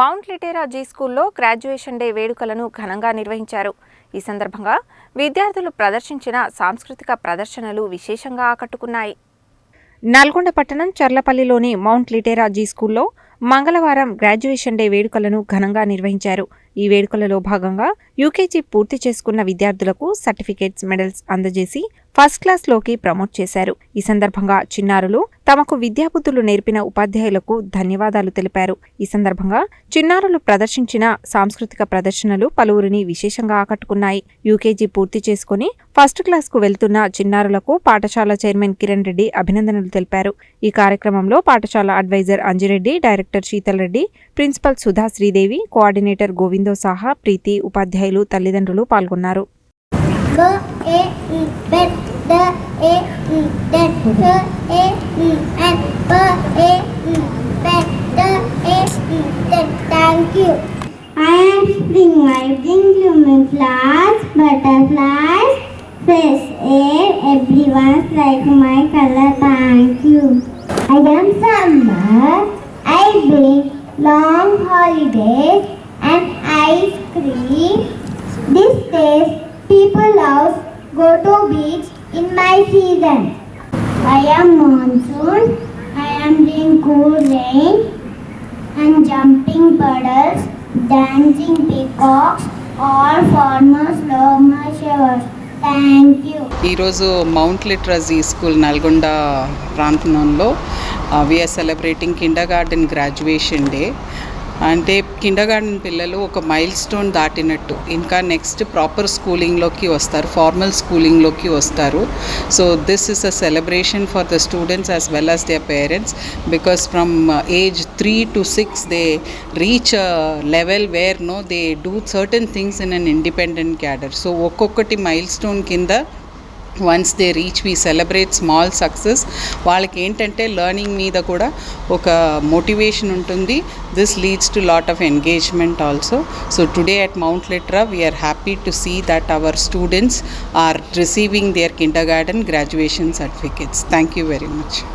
Mount Litera G స్కూల్లో graduation day వేడుకలను ఘనంగా నిర్వహించారు. ఈ సందర్భంగా విద్యార్థులు ప్రదర్శించిన సాంస్కృతిక ప్రదర్శనలు విశేషంగా ఆకట్టుకున్నాయి. నల్గొండ పట్టణం చర్లపల్లిలోని మౌంట్ లిటేరా జీ స్కూల్లో మంగళవారం గ్రాడ్యుయేషన్ డే వేడుకలను ఘనంగా నిర్వహించారు. ఈ వేడుకలలో భాగంగా యూకేజీ పూర్తి చేసుకున్న విద్యార్థులకు సర్టిఫికేట్స్ మెడల్స్ అందజేసి ఫస్ట్ క్లాస్లోకి ప్రమోట్ చేశారు. ఈ సందర్భంగా చిన్నారులు తమకు విద్యాబుద్ధులు నేర్పిన ఉపాధ్యాయులకు ధన్యవాదాలు తెలిపారు. ఈ సందర్భంగా చిన్నారులు ప్రదర్శించిన సాంస్కృతిక ప్రదర్శనలు పలువురిని విశేషంగా ఆకట్టుకున్నాయి. యూకేజీ పూర్తి చేసుకుని ఫస్ట్ క్లాస్కు వెళ్తున్న చిన్నారులకు పాఠశాల చైర్మన్ కిరణ్ రెడ్డి అభినందనలు తెలిపారు. ఈ కార్యక్రమంలో పాఠశాల adviser Anjireddy director Sheetal Reddy principal Sudha Sridevi coordinator Govind Bindo సహా ప్రీతి ఉపాధ్యాయులు తల్లిదండ్రులు పాల్గొన్నారు. I am Samba. I bring long holidays ice cream these days, people love go to beach in my season. I am monsoon. I am in cool rain and jumping puddles, dancing peacocks. All farmers love my showers. Thank you. ఈరోజు Mount Litera Zee school Nalgonda ప్రాంతంలో we're celebrating kindergarten graduation day అంటే kindergarten పిల్లలు ఒక mile stone దాటినట్టు. ఇంకా next proper స్కూలింగ్లోకి వస్తారు formal స్కూలింగ్లోకి వస్తారు. So this is a celebration for the students as well as their parents because from age three to six they reach level where no they do certain things in an independent cadre so ఒక్కొక్కటి milestone కింద once they reach we celebrate small success వాళ్ళకి ఏంటంటే learning మీద కూడా ఒక motivation ఉంటుంది. This leads to lot of engagement also so today at Mount Litera we're happy to see that our students are receiving their kindergarten graduation certificates thank you very much